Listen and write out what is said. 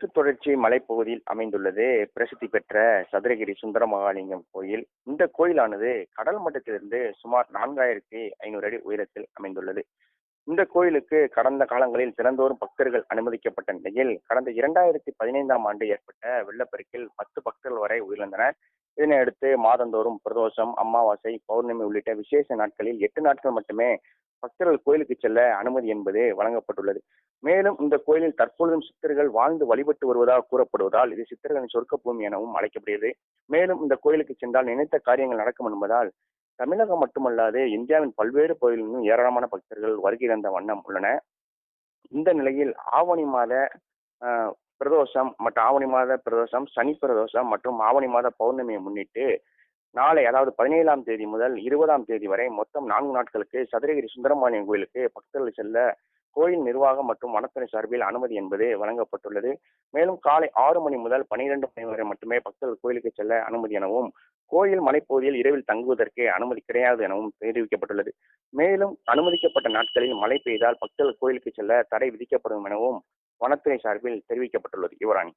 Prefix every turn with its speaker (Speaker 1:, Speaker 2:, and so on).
Speaker 1: மேற்கு தொடர்ச்சி மலைப்பகுதியில் அமைந்துள்ளது. பிரசித்தி பெற்ற சதுரகிரி சுந்தரமகாலிங்கம் கோயில். இந்த கோயிலானது கடல் மட்டத்திலிருந்து சுமார் நான்காயிரத்தி ஐநூறு அடி உயரத்தில் அமைந்துள்ளது. இந்த கோயிலுக்கு கடந்த காலங்களில் தினந்தோறும் பக்தர்கள் அனுமதிக்கப்பட்ட நிலையில் கடந்த இரண்டாயிரத்தி பதினைந்தாம் ஆண்டு ஏற்பட்ட வெள்ளப்பெருக்கில் பத்து பக்தர்கள் வரை உயிரிழந்தனர். இதனையடுத்து மாதந்தோறும் பிரதோஷம் அமாவாசை பௌர்ணமி உள்ளிட்ட விசேஷ நாட்களில் எட்டு நாட்கள் மட்டுமே பக்தர்கள் கோயிலுக்கு செல்ல அனுமதி என்பது வழங்கப்பட்டுள்ளது. மேலும் இந்த கோயிலில் தற்பொழுதும் சித்தர்கள் வாழ்ந்து வழிபட்டு வருவதாக கூறப்படுவதால் இது சித்தர்களின் சொர்க்க பூமி எனவும் அழைக்கப்படுகிறது. மேலும் இந்த கோயிலுக்கு சென்றால் நினைத்த காரியங்கள் நடக்கும் என்பதால் தமிழகம் மட்டுமல்லாது இந்தியாவின் பல்வேறு பகுதிகளிலும் ஏராளமான பக்தர்கள் வருகை தந்த வண்ணம் உள்ளன. இந்த நிலையில் ஆவணி மாத பிரதோஷம் மற்றும் ஆவணி மாத பிரதோஷம் சனி பிரதோஷம் மற்றும் ஆவணி மாத பௌர்ணமியை முன்னிட்டு நாளை அதாவது பதினேழாம் தேதி முதல் இருபதாம் தேதி வரை மொத்தம் நான்கு நாட்களுக்கு சதுரகிரி சுந்தரமானியம் கோயிலுக்கு பக்தர்கள் செல்ல கோயில் நிர்வாகம் மற்றும் வனத்துறை சார்பில் அனுமதி என்பது வழங்கப்பட்டுள்ளது. மேலும் காலை ஆறு மணி முதல் பனிரெண்டு மணி வரை மட்டுமே பக்தர்கள் கோயிலுக்கு செல்ல அனுமதி எனவும் கோயில் மலைப்பகுதியில் இரவில் தங்குவதற்கு அனுமதி கிடையாது எனவும் தெரிவிக்கப்பட்டுள்ளது. மேலும் அனுமதிக்கப்பட்ட நாட்களில் மழை பெய்தால் பக்தர்கள் கோயிலுக்கு செல்ல தடை விதிக்கப்படும் எனவும் வனத்துறை சார்பில் தெரிவிக்கப்பட்டுள்ளது. யுவராணி.